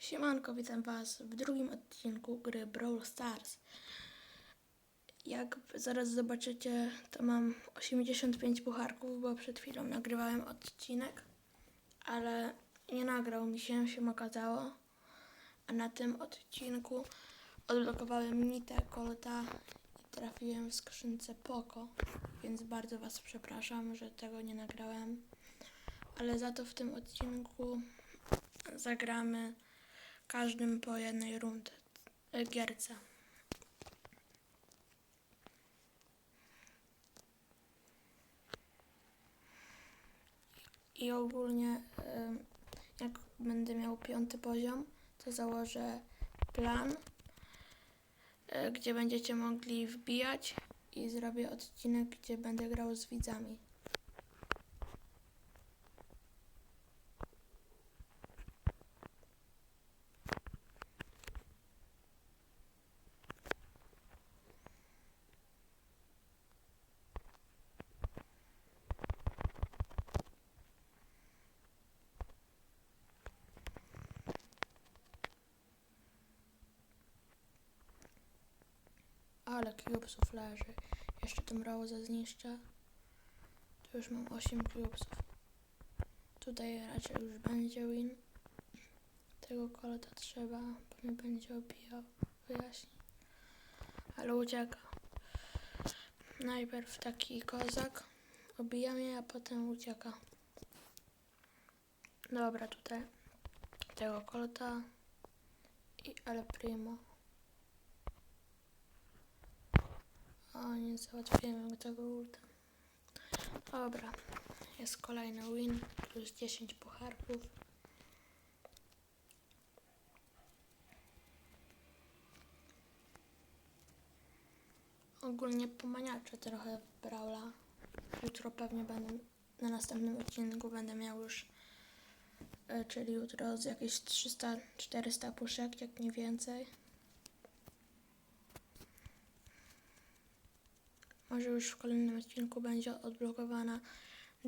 Siemanko, witam Was w drugim odcinku gry Brawl Stars. Jak zaraz zobaczycie, to mam 85 pucharków, bo przed chwilą nagrywałem odcinek, ale nie nagrał mi się, się okazało. A na tym odcinku odblokowałem Nitę, Colta i trafiłem w skrzynce Poco, więc bardzo Was przepraszam, że tego nie nagrałem. Ale za to w tym odcinku zagramy każdym po jednej rundzie gierce. I ogólnie jak będę miał piąty poziom, to założę plan, e, gdzie będziecie mogli wbijać i zrobię odcinek, gdzie będę grał z widzami. Ale cubesów leży. Jeszcze tą Rose'a zniszczę. Tu już mam 8 cubesów. Tutaj raczej już będzie win. Tego kolota trzeba, bo mnie będzie obijał. Wyjaśni. Ale ucieka. Najpierw taki kozak. Obija mnie, a potem ucieka. Dobra, tutaj tego kolota i ale primo. O, nie załatwiłem tego ulta. Dobra, jest kolejny win, plus 10 pucharków. Ogólnie pomaniaczę trochę w Brawla. Jutro pewnie będę, na następnym odcinku będę miał już, e, czyli jutro z jakieś 300-400 puszek, jak nie więcej. Może już w kolejnym odcinku będzie odblokowana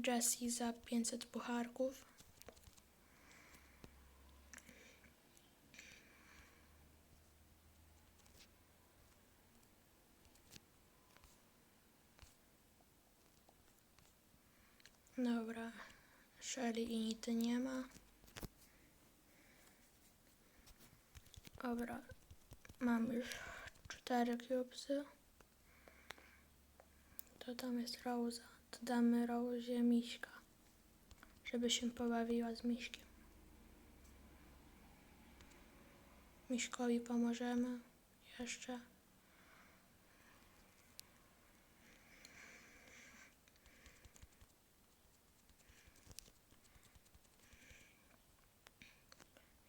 Jessie za 500 pucharków. Dobra, Shelly i Nity nie ma. Dobra, mam już cztery cubesy. To tam jest Rosa. To damy Rosie miśka. Żeby się pobawiła z miśkiem. Miśkowi pomożemy. Jeszcze.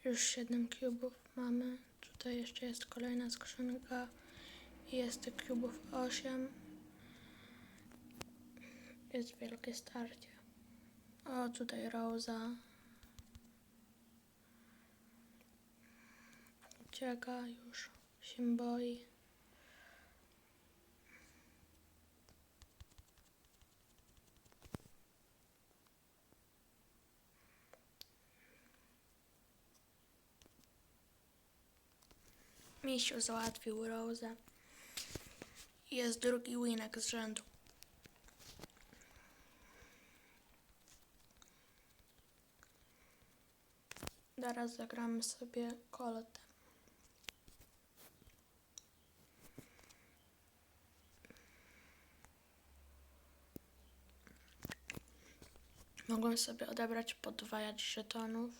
Już 7 kubów mamy. Tutaj jeszcze jest kolejna skrzynka. Jest tych kubów 8. Jest wielkie starcie. O, tutaj Rosa. Ucieka już. Się boi. Misiu załatwił Rosę. Jest drugi winek z rzędu. Teraz zagramy sobie kolotem. Mogłem sobie odebrać podwajać żetonów,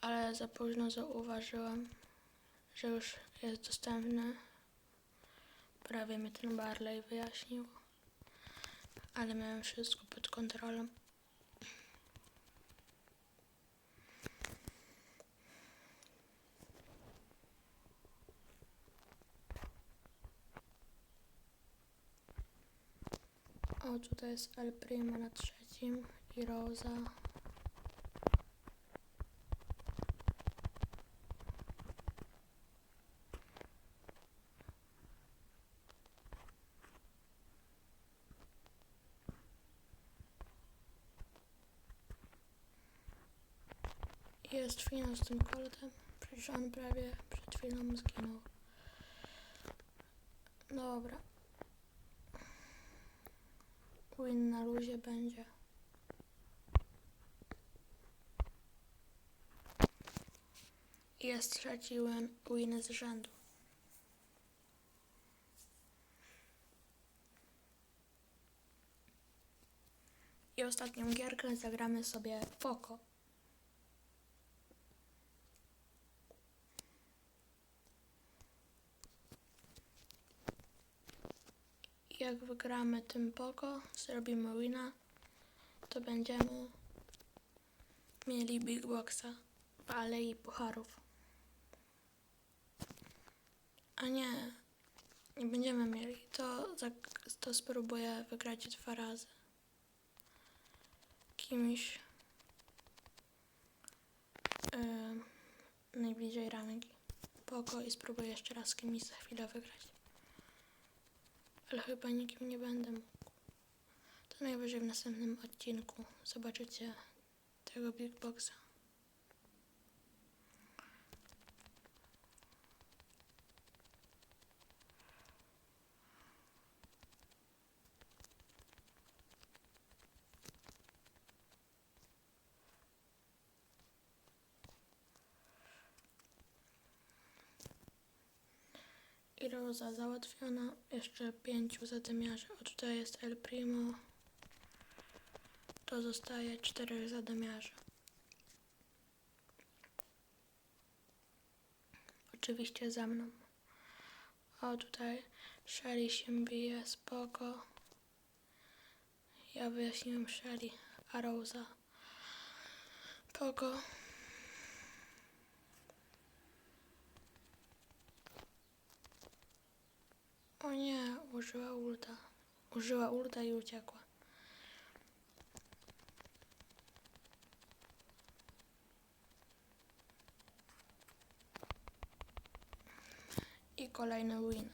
ale za późno zauważyłem, że już jest dostępny. Prawie mi ten Barley wyjaśnił, ale miałem wszystko pod kontrolą. O, tutaj jest El Primo na trzecim i Rosa. Jest finał z tym koltem. Przecież on prawie przed chwilą zginął. Dobra. Win na luzie będzie. Jest trzeci win, win z rzędu. I ostatnią gierkę zagramy sobie Poco. Jak wygramy tym Poco, zrobimy wina, to będziemy mieli Big Boxa w Alei Pucharów. A nie, nie będziemy mieli. To, to spróbuję wygrać dwa razy. Kimś yy, najbliżej rangi. Poko i spróbuję jeszcze raz kimś za chwilę wygrać. Ale chyba nikim nie będę mógł. To najwyżej w następnym odcinku zobaczycie tego Big Boxa. I Roza załatwiona. Jeszcze pięciu zadymiarzy. O tutaj jest El Primo. To zostaje czterech zadymiarzy. Oczywiście za mną. O tutaj Shelly się bije, spoko. Ja wyjaśniłem Shelly, a Rosa. Poko. O nie, użyła ulta. Użyła ulta i uciekła. I kolejny win.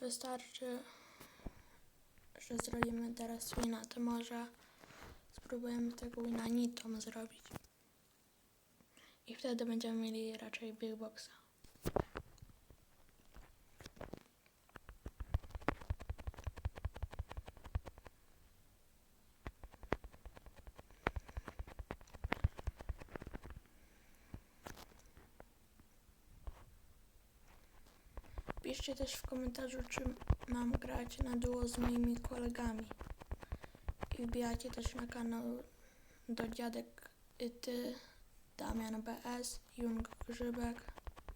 Wystarczy że zrobimy teraz wina, to może spróbujemy tego wina nitą zrobić. I wtedy będziemy mieli raczej big boxa. Piszcie też w komentarzu, czy mam grać na duo z moimi kolegami. I wbijajcie też na kanał do dziadek i ty, Damian BS, Jung Grzybek,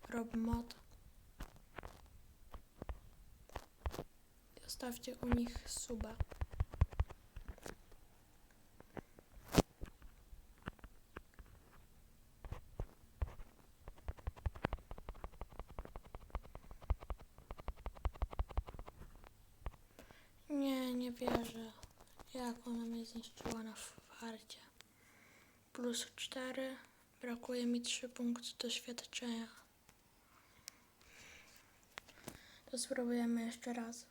Rob Mod. I Zostawcie u nich suba. Wierzę. Jak ona mnie zniszczyła na farcie. Plus 4. Brakuje mi 3 punktów doświadczenia. To spróbujemy jeszcze raz.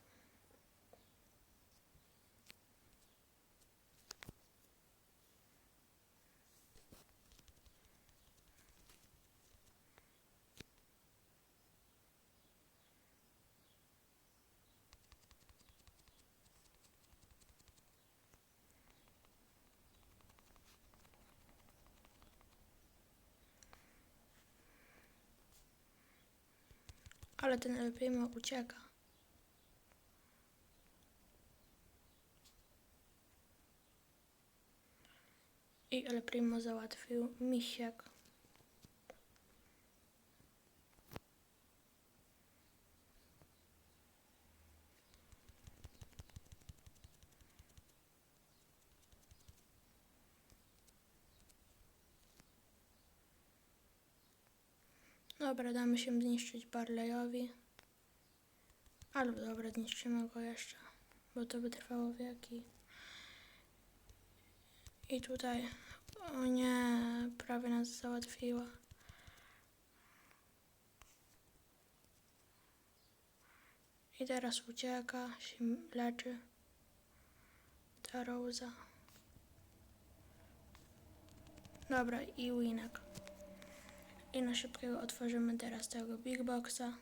Ale ten El Primo ucieka. I El Primo załatwił misiek. Dobra, damy się zniszczyć Barleyowi. Albo dobra, zniszczymy go jeszcze, bo to by trwało wieki. I tutaj, o nie, prawie nas załatwiła. I teraz ucieka, się leczy. Ta Rosa. Dobra, i winek. I na szybkiego otworzymy teraz tego Big Boxa.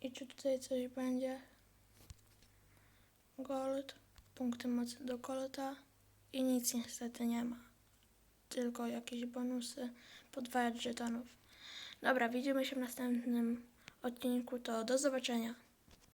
I czy tutaj coś będzie? Gold, punkty mocy do Golda i nic niestety nie ma. Tylko jakieś bonusy, podwajać żetonów. Dobra, widzimy się w następnym odcinku, to do zobaczenia.